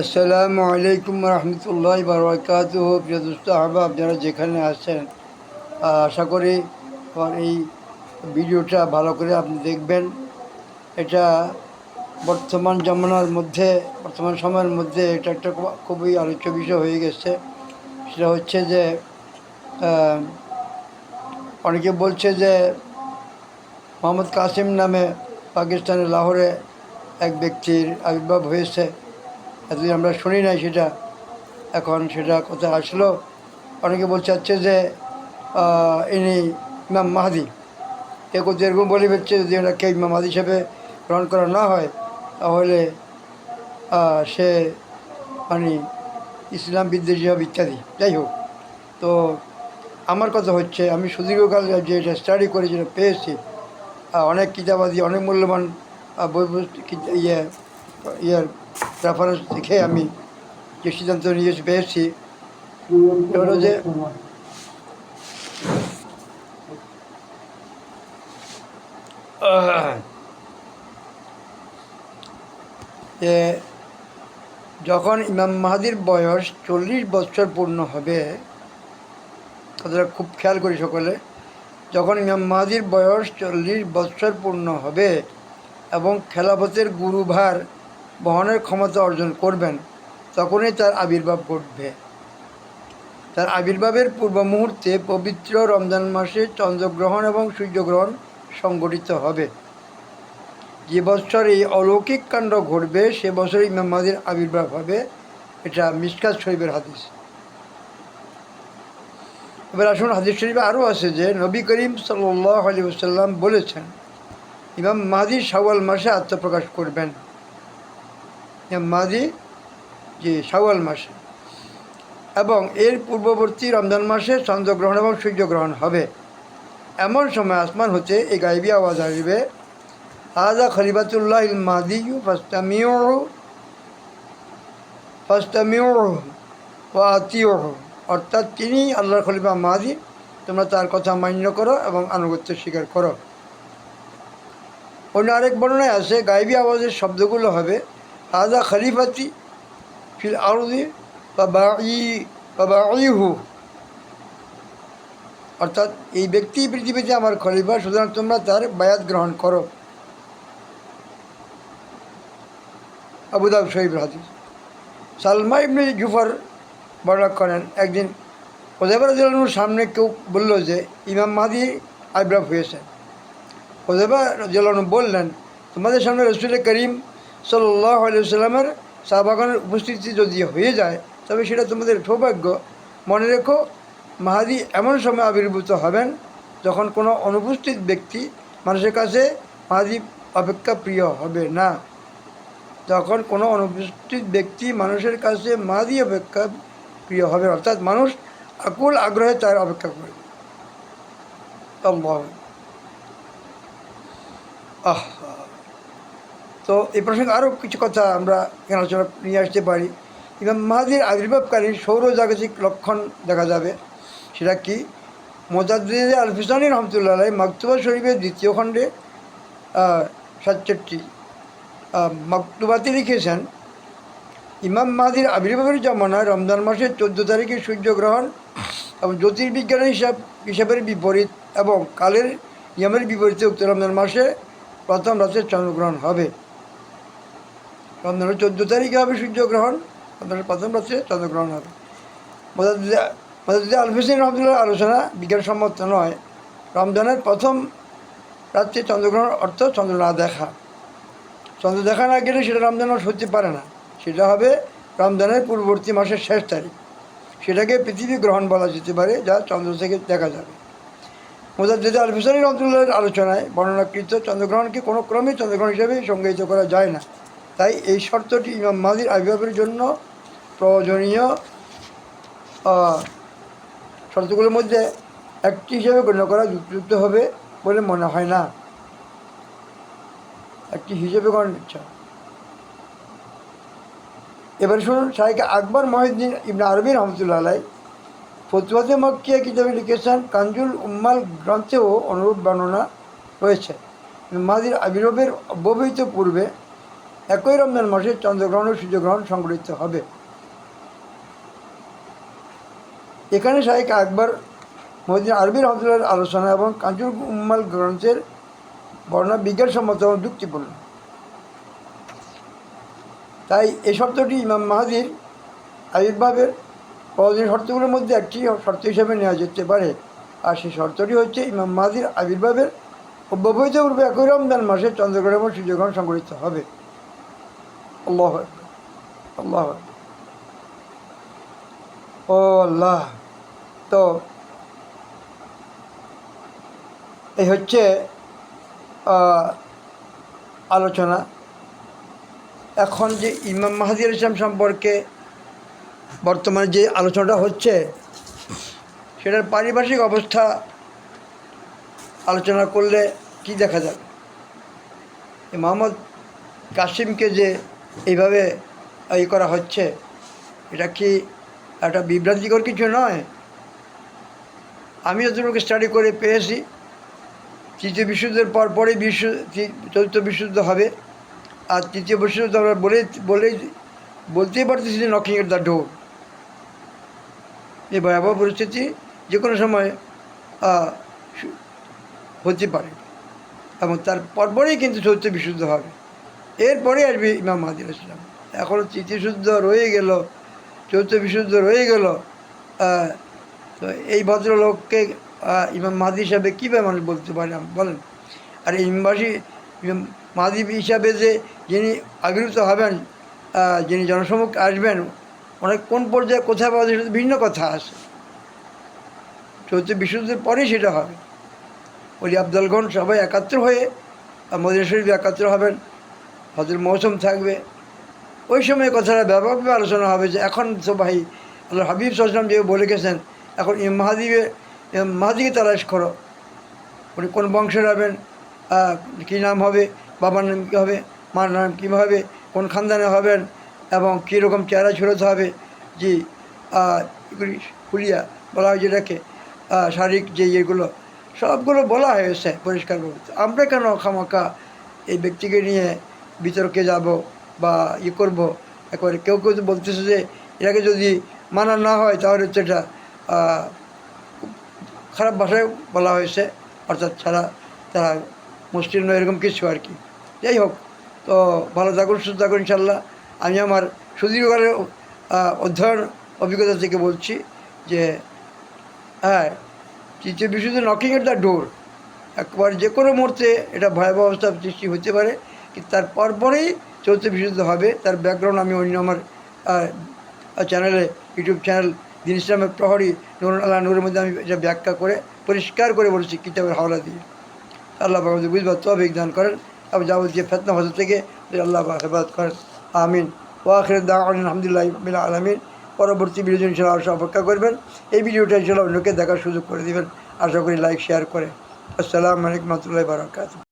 আসসালামু আলাইকুম রহমতুল্লাহ বারকাত প্রিয় যারা যেখানে আহ, আশা করি এই ভিডিওটা ভালো করে আপনি দেখবেন। এটা বর্তমান জমানার মধ্যে বর্তমান সময়ের মধ্যে এটা একটা খুবই আলোচ্য বিষয় হয়ে গেছে। সেটা হচ্ছে যে অনেকে বলছে যে মোহাম্মদ কাসিম নামে পাকিস্তানের লাহোরে এক ব্যক্তির আবির্ভাব হয়েছে। এতদিন আমরা শুনি নাই সেটা, এখন সেটা কোথায় আসলো? অনেকে বলতে চাচ্ছে যে ইনি ইমাম মাহাদি। এ কোথাও এরকম বলে ফেলছে যদি ওনাকে ইমাম মাহাদি হিসেবে গ্রহণ করা না হয়, তাহলে সে মানে ইসলাম বিদ্বেষী হবে ইত্যাদি। যাই হোক, তো আমার কথা হচ্ছে, আমি সুদীর্ঘকাল যে এটা স্টাডি করে যেটা পেয়েছি অনেক কিতাবাদি, অনেক মূল্যবান বই ইয়ে ইয়ার রেফারেন্স দেখে আমি যে সিদ্ধান্ত নিয়ে পেয়েছি যে যখন ইমাম মাহাদির বয়স চল্লিশ বছর পূর্ণ হবে, কথাটা খুব খেয়াল করি সকলে, যখন ইমাম মাহাদির বয়স চল্লিশ বছর পূর্ণ হবে এবং খেলাফতের গুরুভার বহনের ক্ষমতা অর্জন করবেন, তখনই তার আবির্ভাব ঘটবে। তার আবির্ভাবের পূর্ব মুহূর্তে পবিত্র রমজান মাসে চন্দ্রগ্রহণ এবং সূর্যগ্রহণ সংগঠিত হবে। যে বছর এই অলৌকিক কাণ্ড ঘটবে, সে বছর ইমাম আবির্ভাব হবে, এটা মিসকাত শরীফের হাদিস। এবার আসুন হাদিস শরীফে আরও আছে যে, নবী করিম সাল্লাহ আলী বলেছেন, ইমাম মাহাদি শাওয়াল মাসে আত্মপ্রকাশ করবেন। মাহাদি যে শাওয়াল মাসে। এবং এর পূর্ববর্তী রমজান মাসে চন্দ্রগ্রহণ এবং সূর্যগ্রহণ হবে। এমন সময় আসমান হতে এই গাইবি আওয়াজ আসবে আজা খলিফাতুল্লাহ ইল মাদি ফাস্তামিউ ফাস্তামিউ ও অর্থাৎ তিনি আল্লাহর খলিফা মাদি, তোমরা তার কথা মান্য করো এবং আনুগত্য স্বীকার করো। অন্য আরেক বর্ণনায় আছে, গাইবি আওয়াজের শব্দগুলো হবে খলিফাতি ফিল আরদি বা বাই অর্থাৎ এই ব্যক্তি পৃথিবীতে আমার খলিফা, সুতরাং তোমরা তার বায়াত গ্রহণ করো। আবুদাব শহীদ হাদিস। সালমা ইবনে জুফার বর্ণনা করেন, একদিন ওদেবার রাজিউল্লাহর সামনে কেউ বলল যে, ইমাম মাদি আবির্ভাব হয়েছে ওদেবা রাজিউল্লাহ বললেন, তোমাদের সামনে রসুল করিম সাল্লাহ শাহবাগানের উপস্থিতি যদি হয়ে যায়, তবে সেটা তোমাদের সৌভাগ্য। মনে রেখো, মাহাদি এমন সময় আবির্ভূত হবেন যখন কোনো অনুপস্থিত ব্যক্তি মানুষের কাছে মাহাদি অপেক্ষা প্রিয় হবে না। তখন কোনো অনুপস্থিত ব্যক্তি মানুষের কাছে মাহাদি অপেক্ষা প্রিয় হবে, অর্থাৎ মানুষ আকুল আগ্রহে তার অপেক্ষা করবে। আহ তো এই প্রসঙ্গে আরও কিছু কথা আমরা আলোচনা নিয়ে আসতে পারি। ইমাম মাহাদির আবির্ভাবকালীন সৌরজাগতিক লক্ষণ দেখা যাবে। সেটা কি? মোজাদ্দিদ আলফিসানি রহমতুল্লাহ মাকতুবা শরীফের দ্বিতীয় খণ্ডে সাতষট্টি মাকতুবাতে লিখেছেন, ইমাম মাহাদির আবির্ভাবের জমানায় রমজান মাসের চোদ্দ তারিখে সূর্যগ্রহণ এবং জ্যোতির্বিজ্ঞানের হিসাব, হিসাবের বিপরীত এবং কালের নিয়মের বিপরীতে উক্ত রমজান মাসে প্রথম রাতে চন্দ্রগ্রহণ হবে। রমজানের চোদ্দ তারিখে হবে সূর্যগ্রহণ রমজানের প্রথম রাতে চন্দ্রগ্রহণ হবে। মদাদ আলফিসিন রহমতুল্লাহ আলোচনা বিজ্ঞানসম্মত নয়। রমজানের প্রথম রাত্রে চন্দ্রগ্রহণ অর্থ চন্দ্র না দেখা। চন্দ্র দেখা না গেলে সেটা রমজান মাস হতে পারে না। সেটা হবে রমজানের পূর্ববর্তী মাসের শেষ তারিখ। সেটাকে পৃথিবী গ্রহণ বলা যেতে পারে, যা চন্দ্র থেকে দেখা যাবে। মোজাদ্দেদ আল ফিসানি রহমতুল্লাহের আলোচনায় বর্ণনাকৃত চন্দ্রগ্রহণকে কোনো ক্রমেই চন্দ্রগ্রহণ হিসেবে সংজ্ঞায়িত করা যায় না। তাই এই শর্তটি ইমাম মাদির আবির্ভাবের জন্য প্রয়োজনীয় শর্তগুলোর মধ্যে একটি হিসেবে গণ্য করা যুক্ত হবে বলে মনে হয় না। একটি হিসেবে গণ্য ইচ্ছা এবার শুনুন শাহেকে আকবর মহিউদ্দিন ইবনে আরবি রহমতুল্লাহ আলাই ফতুয়াতে মক্কিয়া কিতাবে লিখেছেন, কাঞ্জুল উম্মাল গ্রন্থেও অনুরূপ বর্ণনা রয়েছে। মাদির আবির্ভাবের অব্যবহিত পূর্বে একই রমজান মাসে চন্দ্রগ্রহণ ও সূর্যগ্রহণ সংঘটিত হবে। এখানে শাহেক আকবর মহিদিন আরবি রহমতুল্লাহর আলোচনা এবং কাঞ্চুর উম্মাল গ্রন্থের বর্ণনা বিজ্ঞানসম্মত এবং যুক্তিপূর্ণ। তাই এই শর্তটি ইমাম মাহাদির আবির্ভাবের প্রয়োজনীয় শর্তগুলোর মধ্যে একটি শর্ত হিসেবে নেওয়া যেতে পারে। আর সেই শর্তটি হচ্ছে ইমাম মাহাদির আবির্ভাবের অব্যবহিত পূর্বে একই রমজান মাসে চন্দ্রগ্রহণ এবং সূর্যগ্রহণ সংঘটিত হবে। আল্লাহ আল্লাহ ও আল্লাহ, তো এই হচ্ছে আলোচনা। এখন যে ইমাম মাহাদি ইসলাম সম্পর্কে বর্তমানে যে আলোচনাটা হচ্ছে, সেটার পারিপার্শ্বিক অবস্থা আলোচনা করলে কি দেখা যাবে? মোহাম্মদ কাসিমকে যে এইভাবে ই করা হচ্ছে। এটা কি একটা বিভ্রান্তিকর কিছু নয়? আমি যতটুকু স্টাডি করে পেয়েছি। তৃতীয় বিশুদ্ধের পর পরে বিশ্ব চতুর্থ বিশুদ্ধ হবে। আর তৃতীয় বিশুদ্ধ আমরা বলে বলেই বলতেই পারতেছি যে নকিং এট দ্য ডোর এই ভয়াবহ পরিস্থিতি যে কোনো সময় হতে পারে। এবং তার পরপরেই কিন্তু চতুর্থ বিশুদ্ধ হবে। এরপরে আসবে ইমাম মাহাদির ইসলাম এখনও শুদ্ধ রয়ে গেল চতুর্থ বিশুদ্ধ রয়ে গেল তো এই ভদ্রলোককে ইমাম মাহাদি হিসাবে কীভাবে মানুষ বলতে পারে বলেন। আর ইমাম মাহাদি হিসাবে যে যিনি আবির্ভূত হবেন যিনি জনসমুখে আসবেন অনেক কোন পর্যায়ে কোথায় পাওয়া যায় সেটা ভিন্ন কথা আছে। চৌদ্দ বিশুদ্ধের পরেই সেটা হবে। ওলি আবদালগণ সবাই একাত্র হয়ে, মদিনা শরীফ একাত্র হবেন। হজর মৌসুম থাকবে। ওই সময় কথাটা ব্যাপকভাবে আলোচনা হবে যে এখন তো ভাই আল্লাহ হাবিব সাল্লাম যে বলে গেছেন, এখন মাহাদিবে মাহাদিকে তালাশ করো। উনি কোন বংশের হবেন কী নাম হবে, বাবার নাম কী হবে, মার নাম কী হবে, কোন খানদানে হবেন এবং কীরকম চেহারা ছড়াতে হবে যে এগুলি বলা হয় যেটাকে শারীরিক যে ইয়েগুলো, সবগুলো বলা হয়েছে পরিষ্কার আমরা কেন খামাকা এই ব্যক্তিকে নিয়ে বিতর্কে যাব বা ইয়ে করব। একবারে কেউ কেউ তো বলতেছে যে, এটাকে যদি মানা না হয় তাহলে হচ্ছে এটা খারাপ ভাষায় বলা হয়েছে। অর্থাৎ ছাড়া তারা মুসলিম নয়, এরকম কিছু আর কি। যাই হোক, তো ভালো থাকুন, সুস্থ থাকুন ইনশাল্লাহ আমি আমার সুদীর্ঘকালের অধ্যয়ন অভিজ্ঞতা থেকে বলছি যে হ্যাঁ তৃতীয় বিশুদ্ধ নকিং এট দ্য ডোর একবার যে কোনো মুহূর্তে এটা ভয়াবহ অবস্থার সৃষ্টি হতে পারে। তার পরপরেই চৌথ বিশুদ্ধ হবে। তার ব্যাকগ্রাউন্ড আমি অন্য আমার চ্যানেলে ইউটিউব চ্যানেল দিন ইসলামের প্রহরী নুর আল্লাহ নুরের মধ্যে আমি এটা ব্যাখ্যা করে, পরিষ্কার করে বলেছি কিতাবের হাওলা দিয়ে। আল্লাহ আমাদের বুঝবার তবে দান করেন। এবং যাবতীয় ফেতনা হজর থেকে আল্লাহ হেফাজত করেন। আমিন। ওয়াখির দা আলহামদুলিল্লাহ আলমিন। পরবর্তী ভিডিও ইনশাল্লাহ অবশ্যই অপেক্ষা করবেন। এই ভিডিওটা ইনশাল্লাহ অন্যকে দেখার সুযোগ করে দেবেন। আশা করি লাইক শেয়ার করে। আসসালামু আলাইকুম রহমতুল্লাহ বারকাত